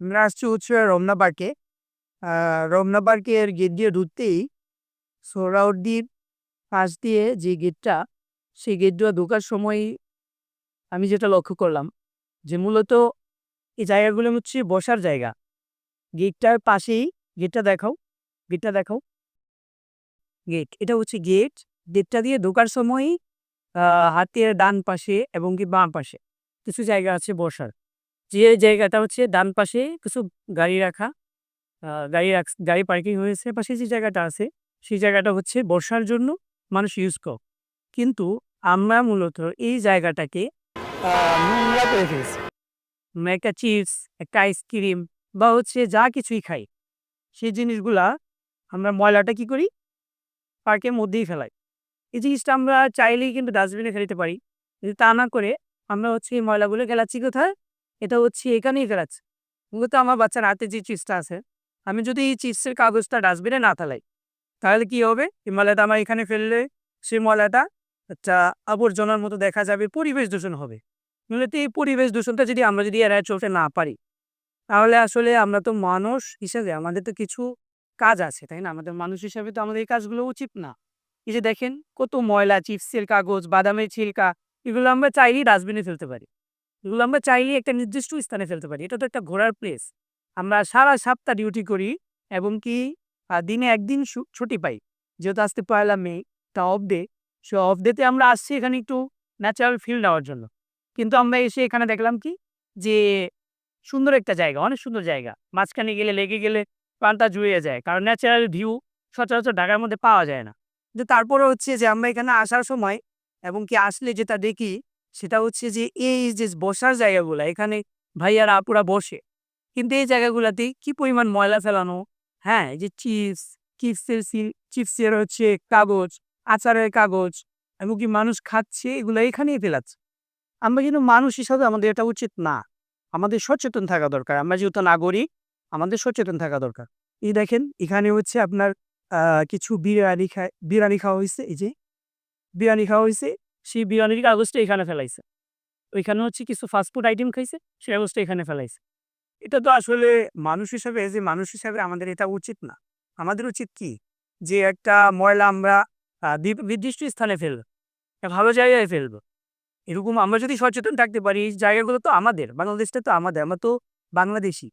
আমরা আসছি হচ্ছে রমনা পার্কে। রমনা পার্কের গেট দিয়ে ঢুকতেই সোহরাউদ্দিন পাশ দিয়ে যে গেটটা, সেই গেট দিয়ে ঢোকার সময় আমি যেটা লক্ষ্য করলাম যে মূলত এই জায়গাগুলো হচ্ছে বসার জায়গা। গেটটার পাশেই, গেটটা দেখাও গেটটা দেখাও। গেট, এটা হচ্ছে গেট। গেটটা দিয়ে ঢোকার সময় হাতের ডান পাশে এবং কি বাম পাশে কিছু জায়গা আছে বসার। যে জায়গাটা হচ্ছে ডান পাশে কিছু গাড়ি রাখা গাড়ি গাড়ি পার্কিং হয়েছে পাশে যে জায়গাটা আছে, সেই জায়গাটা হচ্ছে বর্ষার জন্য মানুষ ইউজ কর। কিন্তু আমরা মূলত এই জায়গাটাকে নোংরা করে ফেলছি। একটা চিপস, একটা আইসক্রিম বা হচ্ছে যা কিছুই খাই, সেই জিনিসগুলা আমরা ময়লাটা কি করি? পার্কের মধ্যেই ফেলাই। এই জিনিসটা আমরা চাইলেই কিন্তু ডাস্টবিনে ফেলতে পারি। কিন্তু তা না করে আমরা হচ্ছে এই ময়লাগুলো ফেলাচ্ছি কোথায়? এটা হচ্ছে এখানেই ফেলাচ্ছি মূলত আমার বাচ্চার হাতে যে চিপসটা আছে, আমি যদি এই চিপসের কাগজটা ডাস্টবিনে না ফেলাই তাহলে কি হবে? এই ময়লাটা আমার এখানে ফেললে, সেই ময়লাটা একটা আবর্জনার মতো দেখা যাবে, পরিবেশ দূষণ হবে। মূলত এই পরিবেশ দূষণটা যদি আমরা যদি এড়ায় চলতে না পারি, তাহলে আসলে আমরা তো মানুষ হিসেবে আমাদের তো কিছু কাজ আছে, তাই না? আমাদের মানুষ হিসাবে তো আমাদের এই কাজগুলো উচিত না। এই যে দেখেন, কত ময়লা, চিপসের কাগজ, বাদামের ছিলকা, এগুলো আমরা চাইলেই ডাস্টবিনে ফেলতে পারি। এগুলো আমরা চাইলেই একটা নির্দিষ্ট স্থানে ফেলতে পারি। এটা তো একটা ঘোরার প্লেস আমরা সারা সপ্তাহ ডিউটি করি এবং কি দিনে একদিন ছুটি পাই। যেহেতু আসতে পারলাম মে তা অফ ডে সে অফ ডেতে আমরা আসছি এখানে একটু ন্যাচারাল ফিল নেওয়ার জন্য। কিন্তু আমরা এসে এখানে দেখলাম কি, যে সুন্দর একটা জায়গা, অনেক সুন্দর জায়গা। মাঝখানে গেলে, লেগে গেলে প্রাণটা জুড়িয়ে যায়। কারণ ন্যাচারাল ভিউ সচরাচর ঢাকার মধ্যে পাওয়া যায় না। কিন্তু তারপরে হচ্ছে যে আমরা এখানে আসার সময় এবং কি আসলে যেটা দেখি সেটা হচ্ছে যে, এই যে, বসার জায়গাগুলো, এখানে ভাইয়ারা আপুরা বসে। কিন্তু এই জায়গাগুলোতে কি পরিমাণ ময়লা ফেলানো? হ্যাঁ যে চিপস, চিপসের চিপসের হচ্ছে কাগজ, আচারের কাগজ এমনকি মানুষ খাচ্ছে, এগুলো এখানেই ফেলাচ্ছে। আমরা কিন্তু মানুষ হিসাবে আমাদের এটা উচিত না। আমাদের সচেতন থাকা দরকার। আমরা যেহেতু নাগরিক, আমাদের সচেতন থাকা দরকার। এই দেখেন, এখানে হচ্ছে আপনার কিছু বিরিয়ানি খায় বিরিয়ানি খাওয়া হয়েছে এই যে। বিরিয়ানি খাওয়া হয়েছে সেই বিরিয়ানির কাগজটা এখানে ফেলাইছে। ওইখানে হচ্ছে কিছু ফাস্টফুড আইটেম খাইছে সেই কাগজটা এখানে ফেলাইছে। এটা তো আসলে মানুষ হিসাবে যে মানুষ হিসাবে আমাদের এটা উচিত না। আমাদের উচিত কি? যে একটা ময়লা আমরা নির্দিষ্ট স্থানে ফেলব ভালো জায়গায় ফেলব। এরকম আমরা যদি সচেতন থাকতে পারি, এই জায়গাগুলো তো আমাদের, বাংলাদেশটা তো আমাদের, আমরা তো বাংলাদেশি।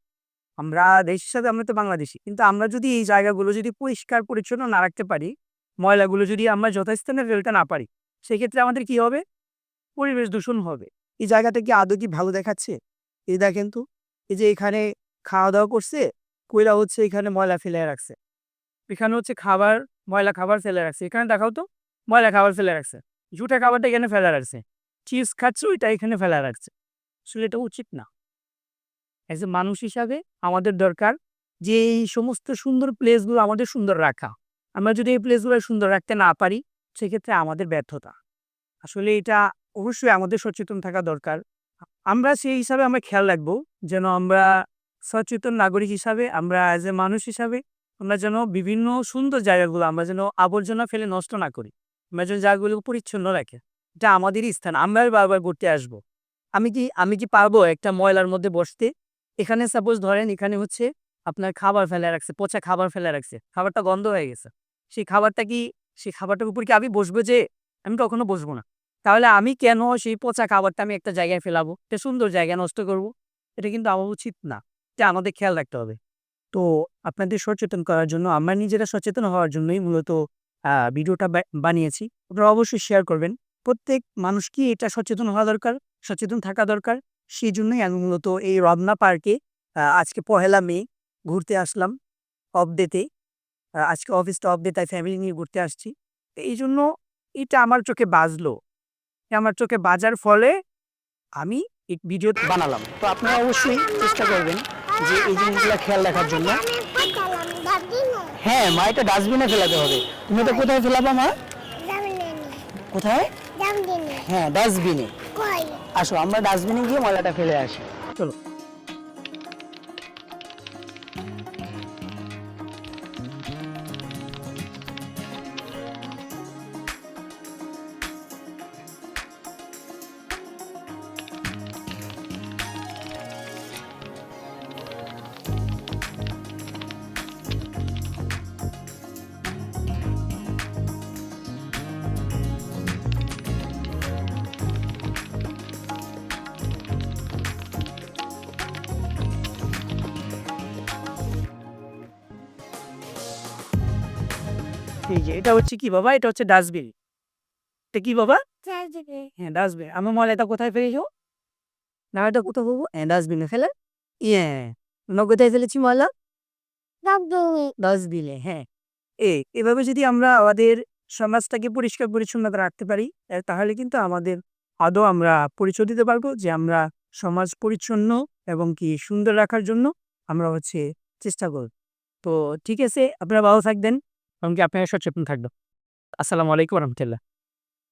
আমরা দেশ হিসাবে আমরা তো বাংলাদেশি, কিন্তু আমরা যদি এই জায়গাগুলো যদি পরিষ্কার পরিচ্ছন্ন না রাখতে পারি, ময়লাগুলো যদি আমরা যথাস্থানে ফেলতে না পারি সেক্ষেত্রে আমাদের কি হবে? পরিবেশ দূষণ হবে। এই জায়গাটা কি আদৌ কি ভালো দেখাচ্ছে? এই দেখেন তো এই যে এখানে খাওয়া দাওয়া করছে, কইরা হচ্ছে এখানে ময়লা ফেলে রাখছে। এখানে হচ্ছে খাবার, ময়লা খাবার ফেলে রাখছে। এখানে দেখাও তো, ময়লা খাবার ফেলে রাখছে। জুটা খাবারটা এখানে ফেলে রাখছে। চিপস খাচ্ছে, ওইটা এখানে ফেলা রাখছে। আসলে এটা উচিত না। অ্যাজ এ মানুষ হিসাবে আমাদের দরকার যে এই সমস্ত সুন্দর প্লেসগুলো আমাদের সুন্দর রাখা। আমরা যদি এই প্লেসগুলো সুন্দর রাখতে না পারি সেক্ষেত্রে আমাদের ব্যর্থতা। আসলে এটা অবশ্যই আমাদের সচেতন থাকা দরকার। আমরা সেই হিসাবে আমরা খেয়াল রাখব যেন আমরা সচেতন নাগরিক হিসাবে, আমরা অ্যাজ এ মানুষ হিসাবে, আমরা যেন বিভিন্ন সুন্দর জায়গাগুলো, আমরা যেন আবর্জনা ফেলে নষ্ট না করি। আমরা যেন জায়গাগুলো পরিচ্ছন্ন রাখে। এটা আমাদেরই স্থান। আমরা বারবার ঘুরতে আসব। আমি কি আমি কি পারব একটা ময়লার মধ্যে বসতে? এখানে সাপোজ ধরেন এখানে হচ্ছে আপনার খাবার ফেলে রাখছে, পচা খাবার ফেলে রাখছে। খাবারটা গন্ধ হয়ে গেছে। সেই খাবারটা কি সেই খাবারটার উপর কি আমি বসবো যে আমি কখনো বসবো না? তাহলে আমি কেন সেই পচা খাবারটা আমি একটা জায়গায় ফেলাবো? একটা সুন্দর জায়গায় নষ্ট করব? এটা কিন্তু আমার উচিত না। এটা আমাদের খেয়াল রাখতে হবে। তো আপনাদের সচেতন করার জন্য, আমরা নিজেরা সচেতন হওয়ার জন্যই মূলত ভিডিওটা বানিয়েছি। আপনারা অবশ্যই শেয়ার করবেন। প্রত্যেক মানুষকে এটা সচেতন হওয়া দরকার? সচেতন থাকা দরকার? সেই জন্যই আমি মূলত এই রমনা পার্কে আজকে পহেলা মে ঘুরতে আসলাম। অফ ডেতে আজকে অফিসটা অফ ডে তাই ফ্যামিলি নিয়ে ঘুরতে আসছি। তো এই জন্য এটা আমার চোখে বাজলো। এ আমার চোখে বাজার ফলে আমি এই ভিডিও বানালাম। তো আপনারা অবশ্যই চেষ্টা করবেন যে এই জিনিসগুলো খেয়াল রাখার জন্য। হ্যাঁ মা এটা ডাস্টবিনে ফেলাতে হবে। তুমি এটা কোথায় ফেলাবা মা? কোথায়? হ্যাঁ ডাস্টবিনে আসো আমরা ডাস্টবিনে গিয়ে ময়লাটা ফেলে আসি। চলো। এই যে এটা হচ্ছে কি বাবা? এটা হচ্ছে ডাস্টবিন। এটা কি বাবা? হ্যাঁ ডাস্টবিন। এটা কোথায় ফেলেছো না এটা কোথাও হ্যাঁ ডাস্টবিনে ফেলে। ইয়ে আমরা কোথায় ফেলেছি ময়লা? ডাস্টবিনে। হ্যাঁ। এ এভাবে যদি আমরা আমাদের সমাজটাকে পরিষ্কার পরিচ্ছন্নতা রাখতে পারি তাহলে কিন্তু আমাদের আদৌ আমরা পরিচয় দিতে পারব যে আমরা সমাজ পরিচ্ছন্ন এবং কি সুন্দর রাখার জন্য আমরা হচ্ছে চেষ্টা করব। তো ঠিক আছে আপনারা ভালো থাকবেন। এবং কি আপনারা সচেতন থাকবেন। আসসালামু আলাইকুম রহমতুল্লাহ।